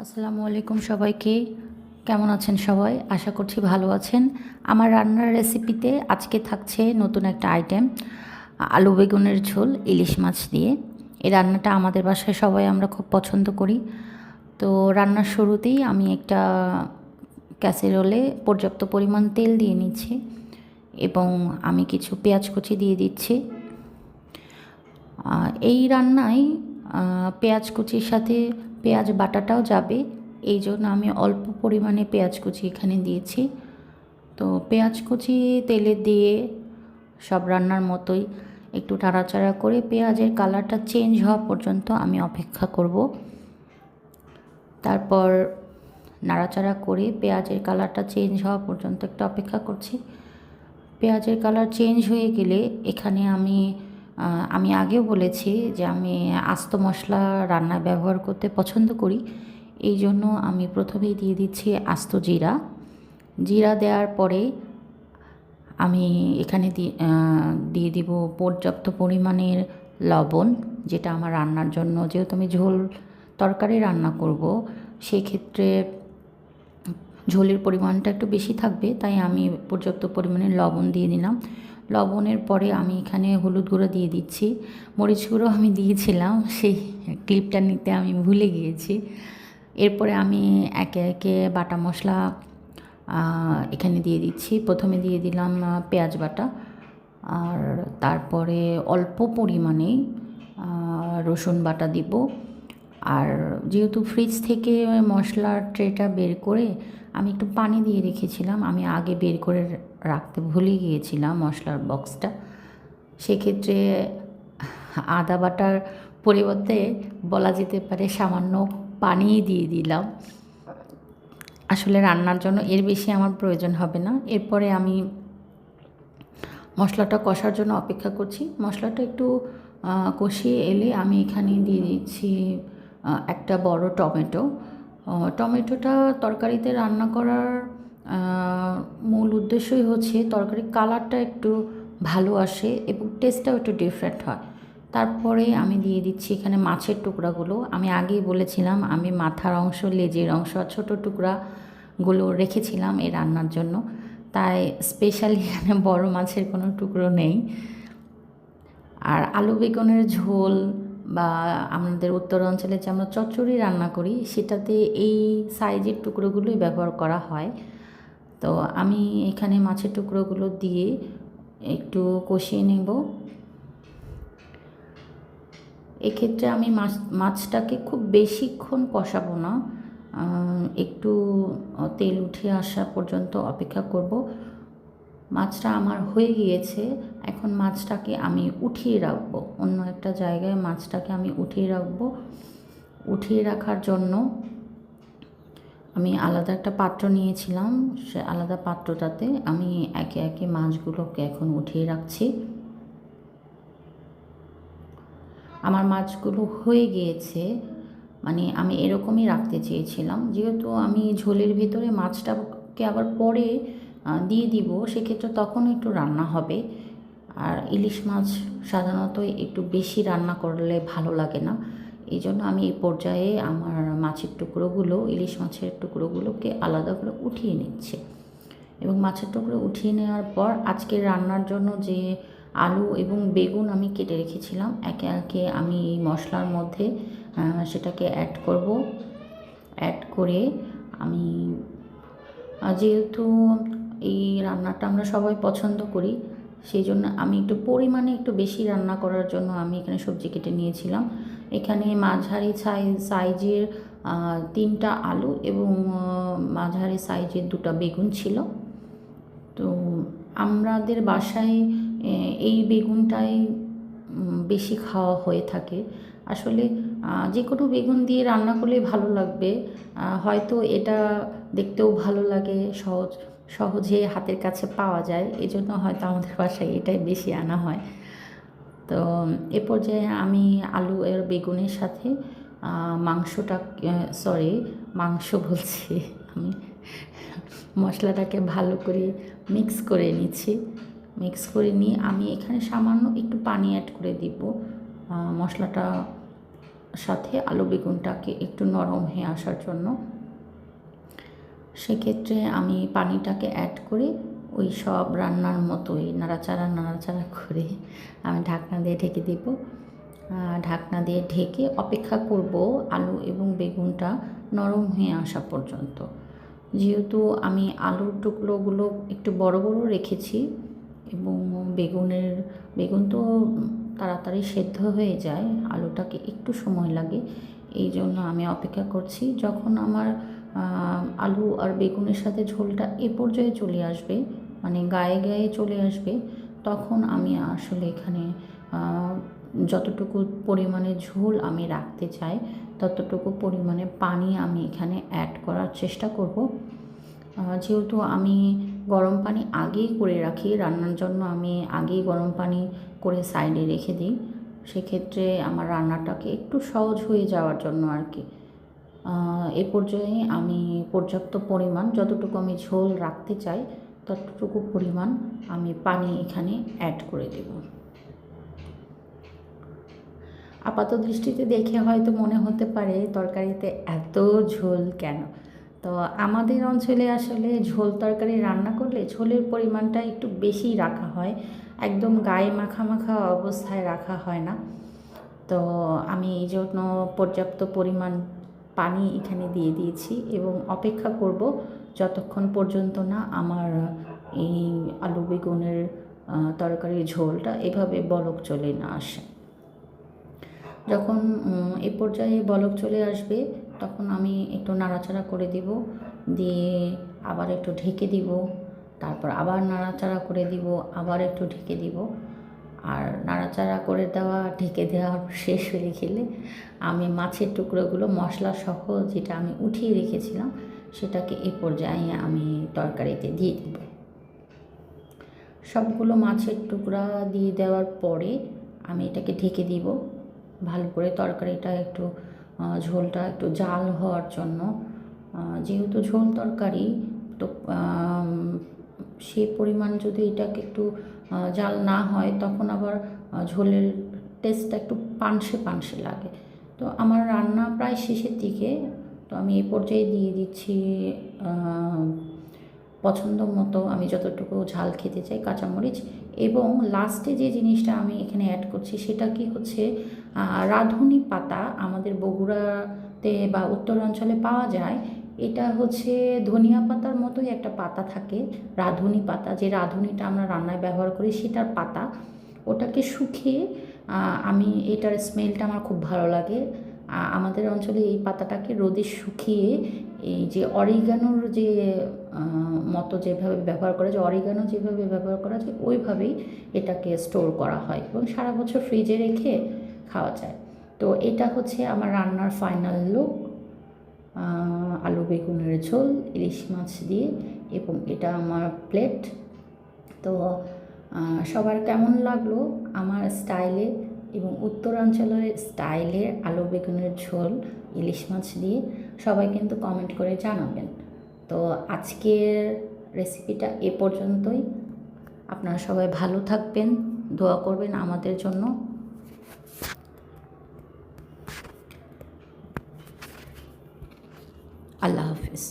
আসসালামু আলাইকুম সবাইকে। কেমন আছেন সবাই? আশা করছি ভালো আছেন। আমার রান্নার রেসিপিতে আজকে থাকছে নতুন একটা আইটেম আলু বেগুনের ঝোল, ইলিশ মাছ দিয়ে। এই রান্নাটা আমাদের বাসায় সবাই আমরা খুব পছন্দ করি। তো রান্নার শুরুতেই আমি একটা ক্যাসেরোলে পর্যাপ্ত পরিমাণ তেল দিয়ে নিচ্ছি এবং আমি কিছু পেঁয়াজ কুচি দিয়ে দিচ্ছি। এই রান্নায় পেঁয়াজ কুচির সাথে পেঁয়াজ বাটাটাও যাবে। এই জন্য আমি অল্প পরিমাণে পেঁয়াজ কুচি এখানে দিয়েছি। তো পেঁয়াজ কুচি, তেলে দিয়ে সব রান্নার মতোই একটু নাড়াচাড়া করে পেঁয়াজের কালারটা চেঞ্জ হওয়া পর্যন্ত আমি অপেক্ষা করব। তারপর নাড়াচাড়া করে পেঁয়াজের কালারটা চেঞ্জ হওয়া পর্যন্ত একটু অপেক্ষা করছি। পেঁয়াজের কালার চেঞ্জ হয়ে গেলে এখানে আমি আমি আগেও বলেছি যে আমি আস্ত মশলা রান্নায় ব্যবহার করতে পছন্দ করি। এই জন্য আমি প্রথমেই দিয়ে দিচ্ছি আস্ত জিরা। জিরা দেওয়ার পরে আমি এখানে দিয়ে দিব পর্যাপ্ত পরিমাণের লবণ, যেটা আমার রান্নার জন্য। যেহেতু আমি ঝোল তরকারি রান্না করব, সেক্ষেত্রে ঝোলের পরিমাণটা একটু বেশি থাকবে, তাই আমি পর্যাপ্ত পরিমাণে লবণ দিয়ে দিলাম। লবণের পরে আমি এখানে হলুদ গুঁড়ো দিয়ে দিচ্ছি। মরিচ গুঁড়ো আমি দিয়েছিলাম, সেই ক্লিপটা নিতে আমি ভুলে গিয়েছি। এরপরে আমি একে একে বাটা মশলা এখানে দিয়ে দিচ্ছি। প্রথমে দিয়ে দিলাম পেঁয়াজ বাটা। আর তারপরে অল্প পরিমাণে রসুন বাটা দিব। আর যেহেতু ফ্রিজ থেকে মশলার ট্রেটা বের করে আমি একটু পানি দিয়ে রেখেছিলাম, আমি আগে বের করে রাখতে ভুলে গিয়েছিলাম মশলার বক্সটা। সেক্ষেত্রে আদা বাটার পরিবর্তে বলা যেতে পারে সামান্য পানিই দিয়ে দিলাম। আসলে রান্নার জন্য এর বেশি আমার প্রয়োজন হবে না। এরপরে আমি মশলাটা কষার জন্য অপেক্ষা করছি। মশলাটা একটু কষিয়ে এলে আমি এখানে দিয়ে দিচ্ছি একটা বড় টমেটো। টমেটোটা তরকারিতে রান্না করার মূল উদ্দেশ্যই হচ্ছে তরকারির কালারটা একটু ভালো আসে এবং টেস্টটাও একটু ডিফারেন্ট হয়। তারপরে আমি দিয়ে দিচ্ছি এখানে মাছের টুকরাগুলো। আমি আগেই বলেছিলাম, আমি মাথার অংশ, লেজের অংশ ছোটো টুকরাগুলো রেখেছিলাম এই রান্নার জন্য। তাই স্পেশালি এখানে বড় মাছের কোনো টুকরো নেই। আর আলু বেগুনের ঝোল বা আমাদের উত্তর অঞ্চলে যে আমরা চচ্চড়ি রান্না করি, সেটাতে এই সাইজের টুকরোগুলোই ব্যবহার করা হয়। তো আমি এখানে মাছের টুকরোগুলো দিয়ে একটু কষিয়ে নেব। এক্ষেত্রে আমি মাছ, মাছটাকে খুব বেশিক্ষণ কষাবো না। একটু তেল উঠে আসা পর্যন্ত অপেক্ষা করব। মাছটা আমার হয়ে গিয়েছে, এখন মাছটাকে আমি উঠিয়ে রাখব। অন্য একটা জায়গায় মাছটাকে আমি উঠিয়ে রাখব। উঠিয়ে রাখার জন্য আমি আলাদা একটা পাত্র নিয়েছিলাম, সে আলাদা পাত্রটাতে আমি একে একে মাছগুলোকে এখন উঠিয়ে রাখছি। আমার মাছগুলো হয়ে গিয়েছে মানে আমি এরকমই রাখতে চেয়েছিলাম। যেহেতু আমি ঝোলের ভিতরে মাছটাকে আবার পরে দিয়ে দিব, সেক্ষেত্রে তখন একটু রান্না হবে। আর ইলিশ মাছ সাধারণত একটু বেশি রান্না করলে ভালো লাগে না। এই জন্য আমি এই পর্যায়ে আমার মাছের টুকরোগুলো, ইলিশ মাছের টুকরোগুলোকে আলাদা করে উঠিয়ে নিচ্ছে। এবং মাছের টুকরো উঠিয়ে নেওয়ার পর আজকের রান্নার জন্য যে আলু এবং বেগুন আমি কেটে রেখেছিলাম, একে একে আমি এই মশলার মধ্যে সেটাকে অ্যাড করব। অ্যাড করে আমি যেহেতু এই রান্নাটা আমরা সবাই পছন্দ করি, সেই জন্য আমি একটু পরিমাণে একটু বেশি রান্না করার জন্য আমি এখানে সবজি কেটে নিয়েছিলাম। এখানে মাঝারি সাইজ সাইজের তিনটা আলু এবং মাঝারি সাইজের দুটো বেগুন ছিল। তো আমাদের বাসায় এই বেগুনটাই বেশি খাওয়া হয়ে থাকে। আসলে যে কোনো বেগুন দিয়ে রান্না করলে ভালো লাগবে। হয়তো এটা দেখতেও ভালো লাগে, সহজ, সহজে হাতের কাছে পাওয়া যায়। এজন্য হয়তো আমাদের বাসায় এটাই বেশি আনা হয়। তো এ পর্যায়ে আমি আলু এর বেগুনের সাথে মাংসটা সরি মাংস বলছি আমি। মশলাটাকে ভালো করে মিক্স করে নিচ্ছি। মিক্স করে নিয়ে আমি এখানে সামান্য একটু পানি অ্যাড করে দিব। মশলাটা সাথে আলু বেগুনটাকে একটু নরম হয়ে আসার জন্য। সেক্ষেত্রে আমি পানিটাকে অ্যাড করে ওই সব রান্নার মতোই, নাড়াচাড়া নাড়াচাড়া করে আমি ঢাকনা দিয়ে ঢেকে দেব। ঢাকনা দিয়ে ঢেকে অপেক্ষা করব আলু এবং বেগুনটা নরম হয়ে আসা পর্যন্ত। যেহেতু আমি আলুর টুকরোগুলো একটু বড় বড় রেখেছি এবং বেগুনের, বেগুন তো তাড়াতাড়ি সেদ্ধ হয়ে যায়, আলুটাকে একটু সময় লাগে, এই জন্য আমি অপেক্ষা করছি। যখন আমার আলু আর বেগুনের সাথে ঝোলটা এ পর্যায়ে চলে আসবে মানে গায়ে গায়ে চলে আসবে, তখন আমি আসলে এখানে যতটুকু পরিমাণে ঝোল আমি রাখতে চাই, ততটুকু পরিমাণে পানি আমি এখানে অ্যাড করার চেষ্টা করব। যেহেতু আমি গরম পানি আগেই করে রাখি, রান্নার জন্য আমি আগেই গরম পানি করে সাইডে রেখে দিই, সেক্ষেত্রে আমার রান্নাটাকে একটু সহজ হয়ে যাওয়ার জন্য আর কি। এ পর্যায়ে আমি পর্যাপ্ত পরিমাণ যতটুকু আমি ঝোল রাখতে চাই ততটুকু পরিমাণ আমি পানি এখানে অ্যাড করে দেব। আপাত দৃষ্টিতে দেখে হয়তো মনে হতে পারে তরকারিতে এত ঝোল কেন? তো আমাদের অঞ্চলে আসলে ঝোল তরকারি রান্না করলে ঝোলের পরিমাণটা একটু বেশি রাখা হয়। একদম গায়ে মাখা মাখা অবস্থায় রাখা হয় না। তো আমি এই জন্য পর্যাপ্ত পরিমাণ পানি এখানে দিয়ে দিয়েছি এবং অপেক্ষা করব যতক্ষণ পর্যন্ত না আমার, এই আলু বেগুনের তরকারির ঝোলটা এভাবে বলক চলে না আসে। যখন এ পর্যায়ে বলক চলে আসবে, তখন আমি একটু নাড়াচাড়া করে দিব, দিয়ে আবার একটু ঢেকে দিব, তারপর আবার নাড়াচাড়া করে দিব, আবার একটু ঢেকে দিব। আর নাড়াচাড়া করে দেওয়া, ঢেকে দেওয়া শেষ হয়ে গেলে আমি মাছের টুকরোগুলো মশলা সহ যেটা আমি উঠিয়ে রেখেছিলাম সেটাকে এ পর্যায়ে আমি তরকারিতে দিয়ে দিব। সবগুলো মাছের টুকরা দিয়ে দেওয়ার পরে আমি এটাকে ঢেকে দিব। ভালো করে তরকারিটা একটু ঝোলটা একটু জাল হওয়ার জন্য। যেহেতু ঝোল তরকারি, তো সেই পরিমাণ যদি এটাকে একটু জাল না হয় তখন আবার ঝোলের টেস্টটা একটু পানসে পানসে লাগে। তো আমার রান্না প্রায় শেষের দিকে তো আমি এই পর্যায়ে দিয়ে দিচ্ছি পছন্দ মতো আমি যতটুকু ঝাল খেতে চাই কাঁচামরিচ এবং লাস্টে যে জিনিসটা আমি এখানে অ্যাড করছি সেটা কি হচ্ছে রাঁধুনি পাতা আমাদের বগুড়াতে বা উত্তরাঞ্চলে পাওয়া যায়। এটা হচ্ছে ধনিয়া পাতার মতোই একটা পাতা থাকে, রাঁধুনি পাতা। যে রাঁধুনিটা আমরা রান্নায় ব্যবহার করি সেটার পাতা। ওটাকে শুকিয়ে আমি এটার স্মেলটা আমার খুব ভালো লাগে। আমাদের অঞ্চলে এই পাতাটাকে রোদে শুকিয়ে এই যে অরিগানোর যে মতো যেভাবে ব্যবহার করা যায়, অরিগানো যেভাবে ব্যবহার করা যায়, ওইভাবেই এটাকে স্টোর করা হয় এবং সারা বছর ফ্রিজে রেখে খাওয়া যায়। তো এটা হচ্ছে আমার রান্নার ফাইনাল লুক। আলু বেগুনের ঝোল, ইলিশ মাছ দিয়ে এবং এটা আমার প্লেট। তো সবার কেমন লাগল আমার স্টাইলে? এবং উত্তরাঞ্চলের স্টাইলের আলু বেগুনের ঝোল, ইলিশ মাছ দিয়ে সবাই কিন্তু কমেন্ট করে জানাবেন। তো আজকের রেসিপিটা এ পর্যন্তই। আপনারা সবাই ভালো থাকবেন, দোয়া করবেন আমাদের জন্য। আল্লাহ হাফিজ।